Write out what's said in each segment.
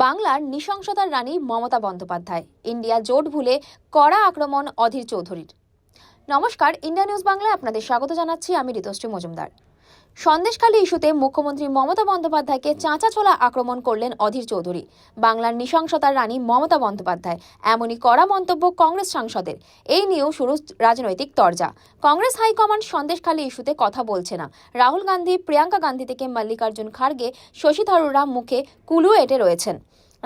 বাংলার নৃশংসতার রানী মমতা বন্দ্যোপাধ্যায়। ইন্ডিয়া জোট ভুলে কড়া আক্রমণ অধীর চৌধুরীর। নমস্কার, ইন্ডিয়া নিউজ বাংলায় আপনাদের স্বাগত জানাচ্ছি। আমি ঋতুশ্রী মজুমদার। সন্দেশখালী ইস্যুতে মুখ্যমন্ত্রী মমতা বন্দ্যোপাধ্যায়কে চাঁচাছোলা আক্রমণ করলেন অধীর চৌধুরী। বাংলার নৃশংসতার রানী মমতা বন্দ্যোপাধ্যায়। এমনই কড়া মন্তব্য কংগ্রেস সাংসদের। এই নিয়েও শুরু রাজনৈতিক তরজা। কংগ্রেস হাইকমান্ড সন্দেশখালী ইস্যুতে কথা বলছে না। রাহুল গান্ধী, প্রিয়াঙ্কা গান্ধী থেকে মল্লিকার্জুন খার্গে, শশী থারুরা মুখে কুলু এঁটে রয়েছেন।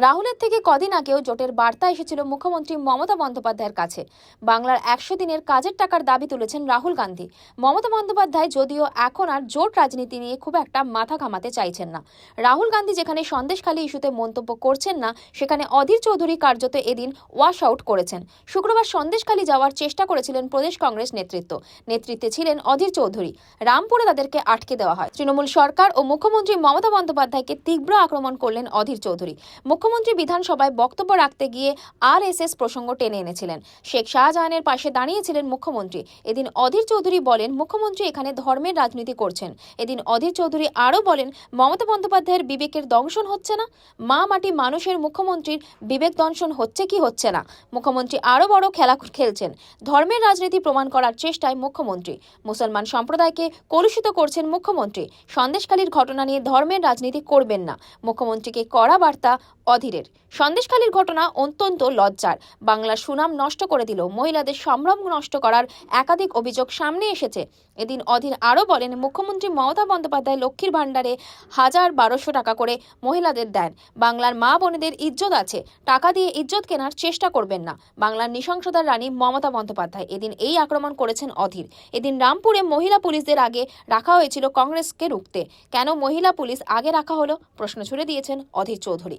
রাহুলের থেকে কদিন আগেও জোটের বার্তা এসেছিল মুখ্যমন্ত্রী মমতা বন্দ্যোপাধ্যায়ের কাছে। বাংলার একশো দিনের কাজের টাকার দাবি তুলেছেন রাহুল গান্ধী। মমতা বন্দ্যোপাধ্যায় যদিও এখন আর জোট রাজনীতি নিয়ে খুব একটা মাথা ঘামাতে চাইছেন না। রাহুল গান্ধী যেখানে সন্দেশখালী ইস্যুতে মন্তব্য করছেন না, সেখানে অধীর চৌধুরী কার্যত এদিন ওয়াশ আউট করেছেন। শুক্রবার সন্দেশখালী যাওয়ার চেষ্টা করেছিলেন প্রদেশ কংগ্রেস নেতৃত্ব। নেতৃত্বে ছিলেন অধীর চৌধুরী। রামপুরে তাদেরকে আটকে দেওয়া হয়। তৃণমূল সরকার ও মুখ্যমন্ত্রী মমতা বন্দ্যোপাধ্যায়কে তীব্র আক্রমণ করলেন অধীর চৌধুরী। মুখ্যমন্ত্রী বিধানসভায় বক্তব্য রাখতে গিয়ে আরএসএস প্রসঙ্গ টেনে এনেছিলেন। শেখ শাহজাহানের পাশে দাঁড়িয়েছিলেন মুখ্যমন্ত্রী। এদিন অধীর চৌধুরী বলেন, মুখ্যমন্ত্রী এখানে ধর্মের রাজনীতি করছেন। এদিন অধীর চৌধুরী আরও বলেন, মমতা বন্দ্যোপাধ্যায়ের বিবেকের দংশন হচ্ছে না। মা মাটি মানুষের মুখ্যমন্ত্রীর বিবেক দংশন হচ্ছে কি হচ্ছে না। মুখ্যমন্ত্রী আরও বড় খেলা খেলছেন। ধর্মের রাজনীতি প্রমাণ করার চেষ্টায় মুখ্যমন্ত্রী। মুসলমান সম্প্রদায়কে কলুষিত করছেন মুখ্যমন্ত্রী। সন্দেশকালীর ঘটনা নিয়ে ধর্মের রাজনীতি করবেন না। মুখ্যমন্ত্রীকে কড়া বার্তা অধীরের। সন্দেশখালীর ঘটনা অত্যন্ত লজ্জার। বাংলার সুনাম নষ্ট করে দিল। মহিলাদের সম্ভ্রম নষ্ট করার একাধিক অভিযোগ সামনে এসেছে। এদিন অধীর আরও বলেন, মুখ্যমন্ত্রী মমতা বন্দ্যোপাধ্যায় লক্ষ্মীর ভাণ্ডারে হাজার বারোশো টাকা করে মহিলাদের দেন। বাংলার মা বোনেদের ইজ্জত আছে। টাকা দিয়ে ইজ্জত কেনার চেষ্টা করবেন না। বাংলার নৃশংসতার রানী মমতা বন্দ্যোপাধ্যায় এদিন এই আক্রমণ করেছেন অধীর। এদিন রামপুরে মহিলা পুলিশদের আগে রাখা হয়েছিল কংগ্রেসকে রুখতে। কেন মহিলা পুলিশ আগে রাখা হলো? প্রশ্ন ছুড়ে দিয়েছেন অধীর চৌধুরী।